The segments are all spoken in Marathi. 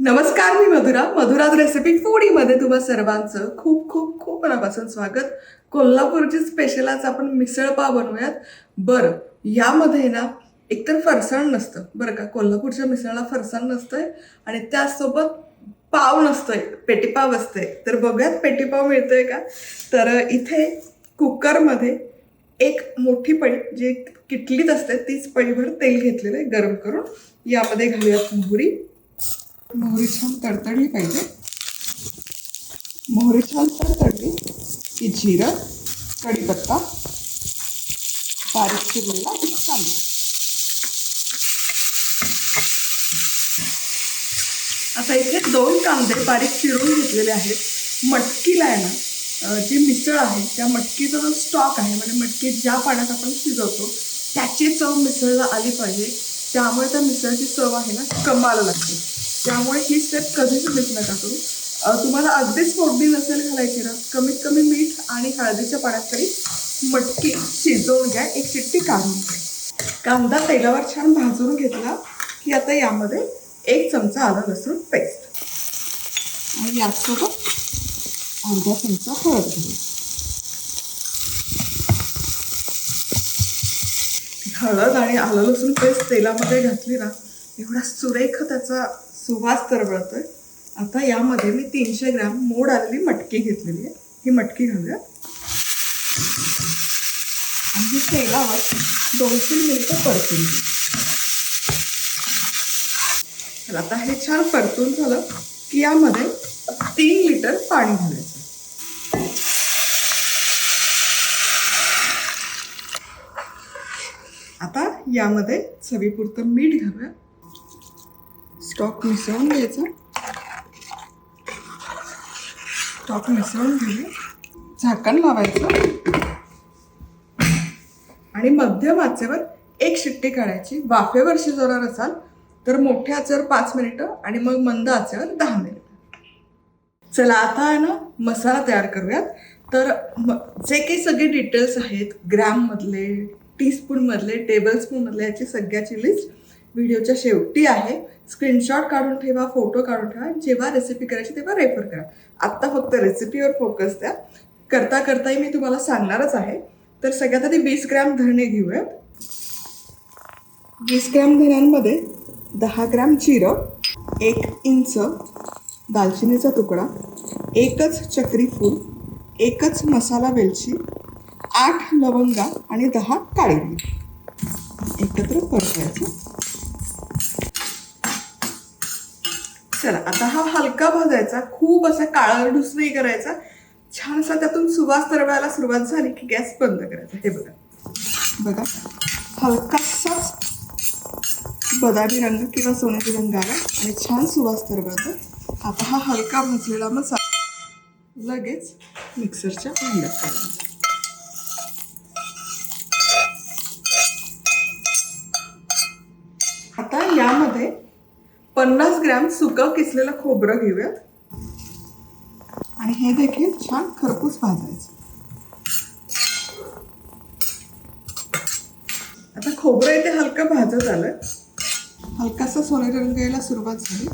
नमस्कार मी मधुरा. मधुराज रेसिपी फूडीमध्ये तुम्हा सर्वांचं खूप खूप खूप मनापासून स्वागत. कोल्हापूरची स्पेशल आज आपण मिसळपाव बनवूयात. बरं यामध्ये ना एकतर फरसाण नसतं. बरं का कोल्हापूरच्या मिसळला फरसाण नसतंय आणि त्यासोबत पाव नसतोय पेटीपाव असते तर बघूयात पेटीपाव मिळतोय का? तर इथे कुकरमध्ये एक मोठी पळी जी किटलीत असते तीच पळीभर तेल घेतलेलं आहे गरम करून. यामध्ये घालूयात मोहरी. मोहरी छान तडतडली पाहिजे. मोहरी छान तडतडली. की जिरं कढीपत्ता बारीक चिरलेला एक कांदा. आता इथे दोन कांदे बारीक चिरून घेतलेले आहेत. मटकीला आहे ना जे जी मिसळ आहे त्या मटकीचा जो स्टॉक आहे म्हणजे मटकी ज्या पाण्यात आपण शिजवतो त्याची चव मिसळला आली पाहिजे. त्यामुळे त्या मिसळची चव आहे ना कमाला लागते. त्यामुळे ही स्टेप कधीच मिस नका करू. तुम्हाला अगदीच फोडणी नसेल घालायची ना कमीत कमी मीठ आणि हळदीच्या पाण्यात तरी मटकी शिजवून घ्या एक शिट्टी काढून घ्या. कांदा तेलावर छान भाजून घेतला की आता यामध्ये एक चमचा आलं लसूण पेस्ट आणि यासोबत अर्धा चमचा हळद घालू हळद आणि आलं लसूण पेस्ट तेलामध्ये घातली ना एवढा सुरेख त्याचा सुवास तरबळतोय. आता यामध्ये मी तीनशे ग्रॅम मोड आलेली मटकी घेतलेली आहे. ही मटकी घालूया आणि ही तेलावर दोन तीन मिनिटं परतून तर आता हे छान परतून झालं की यामध्ये तीन लिटर पाणी घालायचं. आता यामध्ये चवीपुरतं मीठ घालूया. स्टॉक मिसळून घ्यायचा. स्टॉक मिसळून घेऊया झाकण लावायचं. आणि मध्यम आचेवर एक शिट्टी काढायची. वाफेवर शिजवणार असाल तर मोठ्या आचेवर पाच मिनिटं आणि मग मंद आचेवर दहा मिनिटं. चला आता आहे ना मसाला तयार करूयात. तर म जे काही सगळे डिटेल्स आहेत ग्रॅममधले टीस्पूनमधले टेबलस्पूनमधले याची सगळ्याची लिस्ट व्हिडिओच्या शेवटी आहे. स्क्रीनशॉट काढून ठेवा फोटो काढून ठेवा जेव्हा रेसिपी करायची तेव्हा रेफर करा. आत्ता फक्त रेसिपीवर फोकस द्या. करता करताही मी तुम्हाला सांगणारच आहे. तर सगळ्यात आधी वीस ग्रॅम धणे घेऊयात. वीस ग्रॅम धण्यांमध्ये दहा ग्रॅम जिरं एक इंच दालचिनीचा तुकडा एकच चक्रीफूल एकच मसाला वेलची आठ लवंगा आणि दहा काळी एकत्र परतायचं. चला आता हा हलका भाजायचा खूप असा काळाडूस नाही करायचा. छान असा त्यातून सुवास तरवायला सुरुवात झाली की गॅस बंद करायचा. हे बघा. बघा. हलकासाच बदामी रंग किंवा सोन्याची रंग आला आणि छान सुवास तरवळतो आता हा हलका भाजलेला मसाला लगेच मिक्सरच्या भांड्यात काढायचा आता यामध्ये पन्नास ग्रॅम सुकं किसलेलं खोबरं घेऊयात. आणि हे देखील छान खरपूस भाजायचं. आता खोबरं इथे हलकं भाजत आलं हलकासा सोनेरी रंग यायला सुरुवात झाली.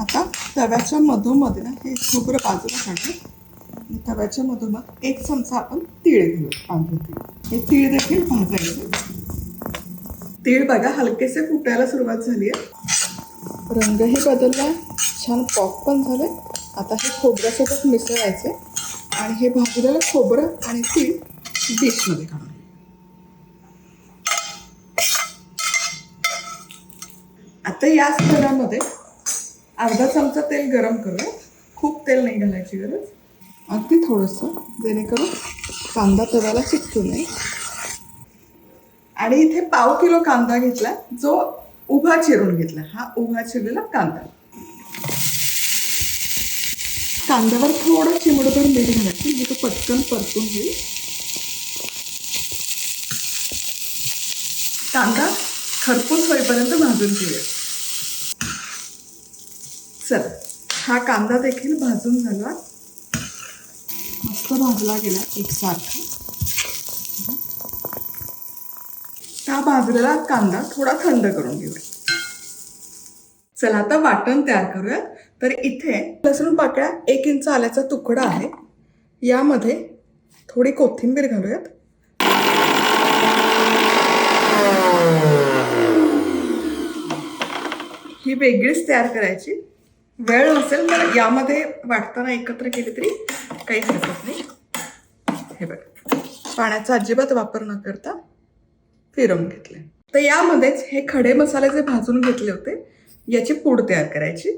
आता तव्याच्या मधोमध्ये ना हे खोबरं बाजूला काढलं आणि तव्याच्या मधोमध एक चमचा आपण तीळ घेऊ पांढरे तीळ हे तीळ देखील भाजायचे तीळ बघा हलकेसे फुटायला सुरुवात झाली आहे. रंगही बदलला छान पॉप पण झाले. आता हे खोबऱ्यासोबत मिसळायचे. आणि हे भाजलेलं खोबरं आणि तीळ डिशमध्ये काढून आता या तेलामध्ये अर्धा चमचा तेल गरम करूया. खूप तेल नाही घालायची गरज. अगदी थोडंसं जेणेकरून कांदा तव्याला चिकटू नये. आणि इथे पाव किलो कांदा घेतला जो उभा चिरून घेतला. हा उभा चिरलेला कांदा. कांद्यावर थोडं चिमडभर मीठ घालायचं. म्हणजे तो पटकन परतून होईल. कांदा खरपूस होईपर्यंत भाजून घेऊया. चल. हा कांदा देखील भाजून झाला. मस्त भाजला गेला एकसारखा. हा भाजलेला कांदा थोडा थंड करून घेऊया. चला आता वाटण तयार करूयात. तर इथे लसूण पाकळ्या एक इंच आल्याचा तुकडा आहे. यामध्ये थोडी कोथिंबीर घालूयात. ही वेगळीच तयार करायची. वेळ नसेल तर यामध्ये वाटताना एकत्र केली तरी काही हरकत नाही. हे बघ. पाण्याचा अजिबात वापर न करता फिरवून घेतले. तर यामध्येच हे खडे मसाले जे भाजून घेतले होते याची पूड तयार करायची.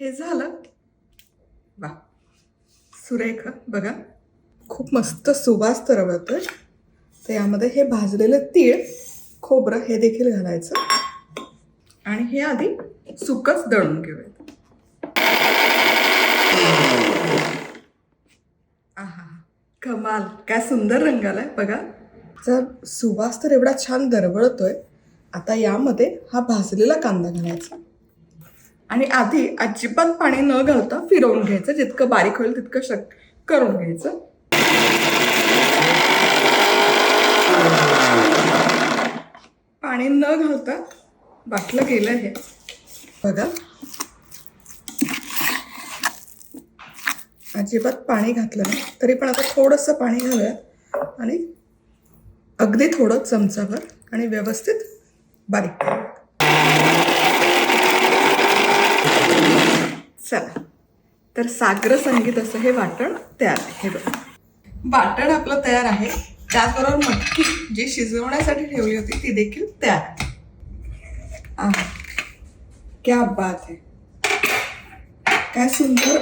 हे झालं. वा. सुरेख बघा. खूप मस्त सुवास तरवळतोय तर यामध्ये हे भाजलेलं तीळ खोबरं हे देखील घालायचं. आणि हे आधी सुकच दळून घेऊयात आहा कमाल. काय सुंदर रंग आलाय. बघा. तर सुवास तर एवढा छान दरवळतोय. आता यामध्ये हा भाजलेला कांदा घालायचा. आणि आधी अजिबात पाणी न घालता फिरवून घ्यायचं. जितकं बारीक होईल तितकं शक करून घ्यायचं. पाणी न घालता बाटलं गेलं हे. बघा. अजिबात पाणी घातलं नाही. तरी पण आता थोडंसं पाणी घालूया. आणि अगदी थोडं चमचाभर आणि व्यवस्थित बारीक चला. तर सागर संगीत असं हे वाटण तयार आहे. हे बघा. वाटण आपलं तयार आहे. त्याचबरोबर मटकी जी शिजवण्यासाठी ठेवली होती ती देखील तयार आहे क्या बात आहे. काय सुंदर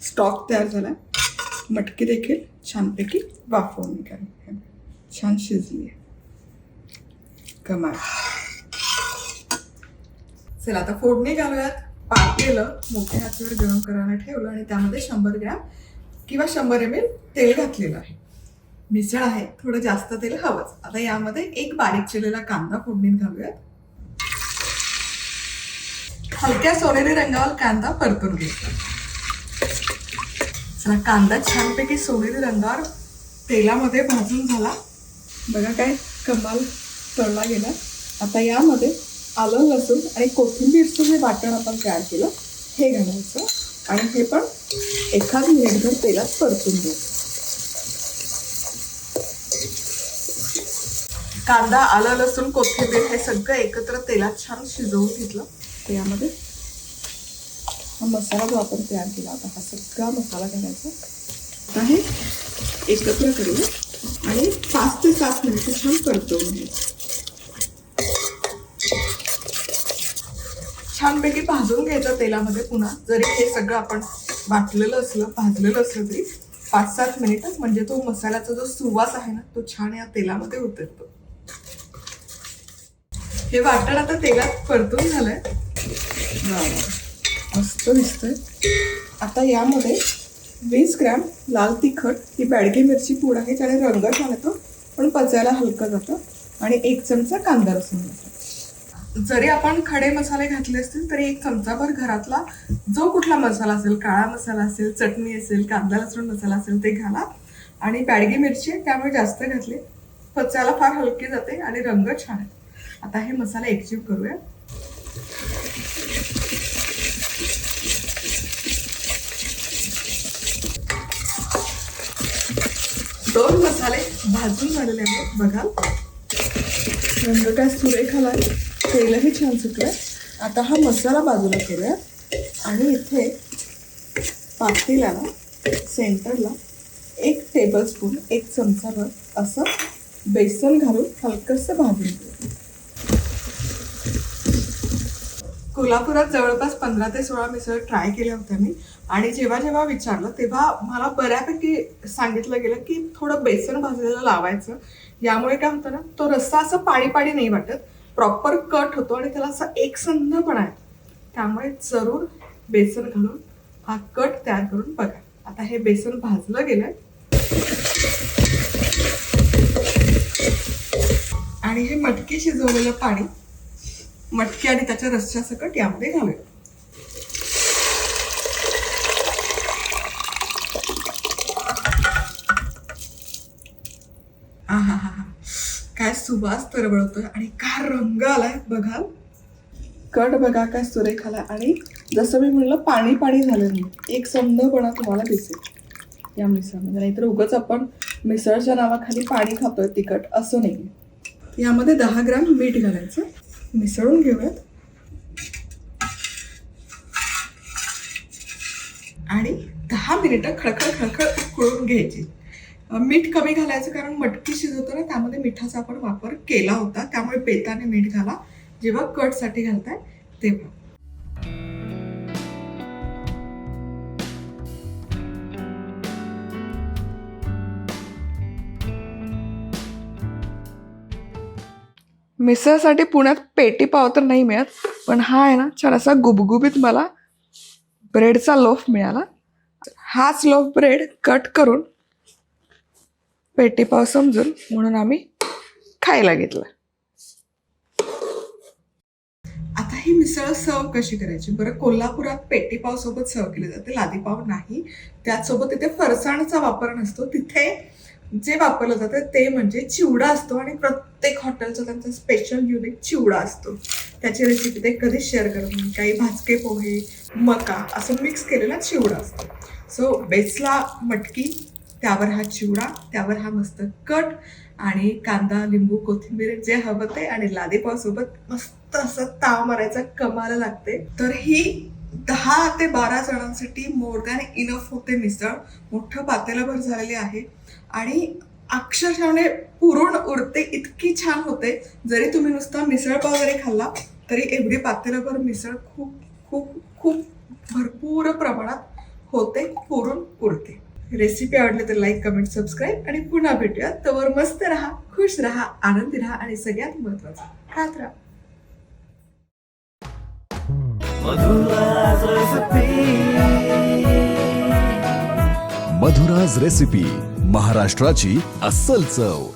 स्टॉक तयार झाला मटकी देखील छानपैकी वाफवून निघाली छान शिजली आहे. कमाल. चला आता फोडणी घालूयात. पातेलं मोठ्या हातावर गरम करायला ठेवलं आणि त्यामध्ये शंभर ग्रॅम किंवा शंभर एम एल तेल घातलेलं आहे. मिसळ आहे थोडं जास्त तेल हवंच. आता यामध्ये एक बारीक चिरलेला कांदा फोडणीत घालूयात. हलक्या सोनेरी रंगावर कांदा परतून घ्यायचा. चला कांदा छानपैकी सोनेरी रंगावर तेलामध्ये भाजून झाला. बघा काय कमाल तळला गेला. आता यामध्ये आलं लसूण आणि कोथिंबीरचं जे वाटण आपण तयार केलं. हे घालायचं आणि हे पण एखाद मिनिटभर तेलात परतून घ्यायचं कांदा आलं लसूण कोथिंबीर हे सगळं एकत्र तेलात छान शिजवून घेतलं. तर यामध्ये हा मसाला जो आपण तयार केला होता हा सगळा मसाला घालायचा आता हे एकत्र करूया. आणि पाच ते सात मिनिटं छान परतवून घ्यायचं छानपैकी भाजून घ्यायचं तेलामध्ये पुन्हा. जरी हे सगळं आपण वाटलेलं असलं भाजलेलं असलं तरी पाच सात मिनिटं म्हणजे तो मसाल्याचा जो सुवास आहे ना तो छान या तेलामध्ये उतरतो. हे वाटण आता तेलात परतून झालंय. मस्त दिसतंय. आता यामध्ये वीस ग्रॅम लाल तिखट ही बॅडगी मिरची पूड आहे त्याने रंग छान येतो पण पचायला हलकं जातं आणि एक चमचा कांदा लसूण जातो जरी आपण खडे मसाले घातले असतील तरी एक चमचाभर घरातला जो कुठला मसाला असेल काळा मसाला असेल चटणी असेल कांदा लसूण मसाला असेल ते घाला. आणि बॅडगी मिरची आहे त्यामुळे जास्त घातली. पचायला फार हलकी जाते आणि रंग छान आहे. आता हे मसाला एकजीव करूया. दोन मसाले भाजून झालेले आहेत बघा. रंग काय सुरेख तेलही छान सुटलं आता हा मसाला बाजूला करूया. आणि इथे पातेल्याला सेंटरला एक टेबलस्पून एक चमचाभर असं बेसन घालून हलकंसं भाजून घेऊ. कोल्हापुरात जवळपास पंधरा ते सोळा मिसळ ट्राय केल्या होत्या मी. आणि जेव्हा जेव्हा विचारलं तेव्हा मला बऱ्यापैकी सांगितलं गेलं की थोडं बेसन भाजलेलं लावायचं. यामुळे काय होतं ना तो रस्सा असं पाणी पाणी नाही वाटत. प्रॉपर कट होतो आणि त्याला असा एकसंधपणा आहे. त्यामुळे जरूर बेसन घालून हा कट तयार करून बघा. आता हे बेसन भाजलं गेलं आणि हे मटकी शिजवलेलं पाणी मटकी आणि त्याच्या रस्स्या सकट यामध्ये घालूया आहा हा हा काय सुवास तरवळतोय आणि काय रंग आलाय बघाल कट बघा काय सुरेख आला आणि जसं मी म्हणलं पाणी पाणी झालं नाही. एक समजपणा तुम्हाला दिसेल. या मिसळमध्ये. नाहीतर उगाच आपण मिसळच्या नावाखाली पाणी खातोय तिखट असं नाही. यामध्ये दहा ग्रॅम मीठ घालायचं. मिसळून घेऊयात. आणि दहा मिनिटं खळखळ खळखळ उकळून घ्यायची. मीठ कमी घालायचं कारण मटकी शिजवताना त्यामध्ये मिठाचा आपण वापर केला होता. त्यामुळे बेताने मीठ घाला. जेव्हा कटसाठी घालताय तेव्हा. मिसळसाठी पुण्यात पेटी पाव तर नाही मिळत पण हा आहे ना छान असा गुबगुबीत मला ब्रेडचा लोफ मिळाला. हाच लोफ ब्रेड कट करून पेटीपाव समजून म्हणून आम्ही खायला घेतला. आता ही मिसळ सर्व कशी करायची? बरं कोल्हापुरात पेटीपाव सोबत सर्व केले जाते लादीपाव नाही. त्याचसोबत तिथे फरसाणचा वापर नसतो. तिथे जे वापरलं जातं ते म्हणजे चिवडा असतो आणि प्रत्येक हॉटेलचा त्यांचा स्पेशल युनिक चिवडा असतो. त्याची रेसिपी ते कधीच शेअर करत नाही. काही भाजके पोहे मका असं मिक्स केलेला चिवडा असतो. सो बेसला मटकी त्यावर हा चिवडा त्यावर हा मस्त कट आणि कांदा लिंबू कोथिंबीर जे हवं ते आणि लादेपावसोबत मस्त असं ताव मारायचा कमाला लागते. तर ही दहा ते बारा जणांसाठी मोर दॅन इनफ होते मिसळ. मोठं पातेलभर झालेले आहे. आणि अक्षरशः म्हणजे पुरून उरते इतकी छान होते. जरी तुम्ही नुसता मिसळपाव जरी खाल्ला तरी एवढी पातेलभर मिसळ खूप खूप खूप भरपूर प्रमाणात होते पुरून उरते रेसिपी आवडली तर लाईक कमेंट सबस्क्राईब आणि पुन्हा भेटूया तवर मस्त राहा खुश राहा आनंदी राहा आणि सगळ्यात महत्वाचं खात राहा. मधुराज रेसिपी महाराष्ट्राची अस्सल चव.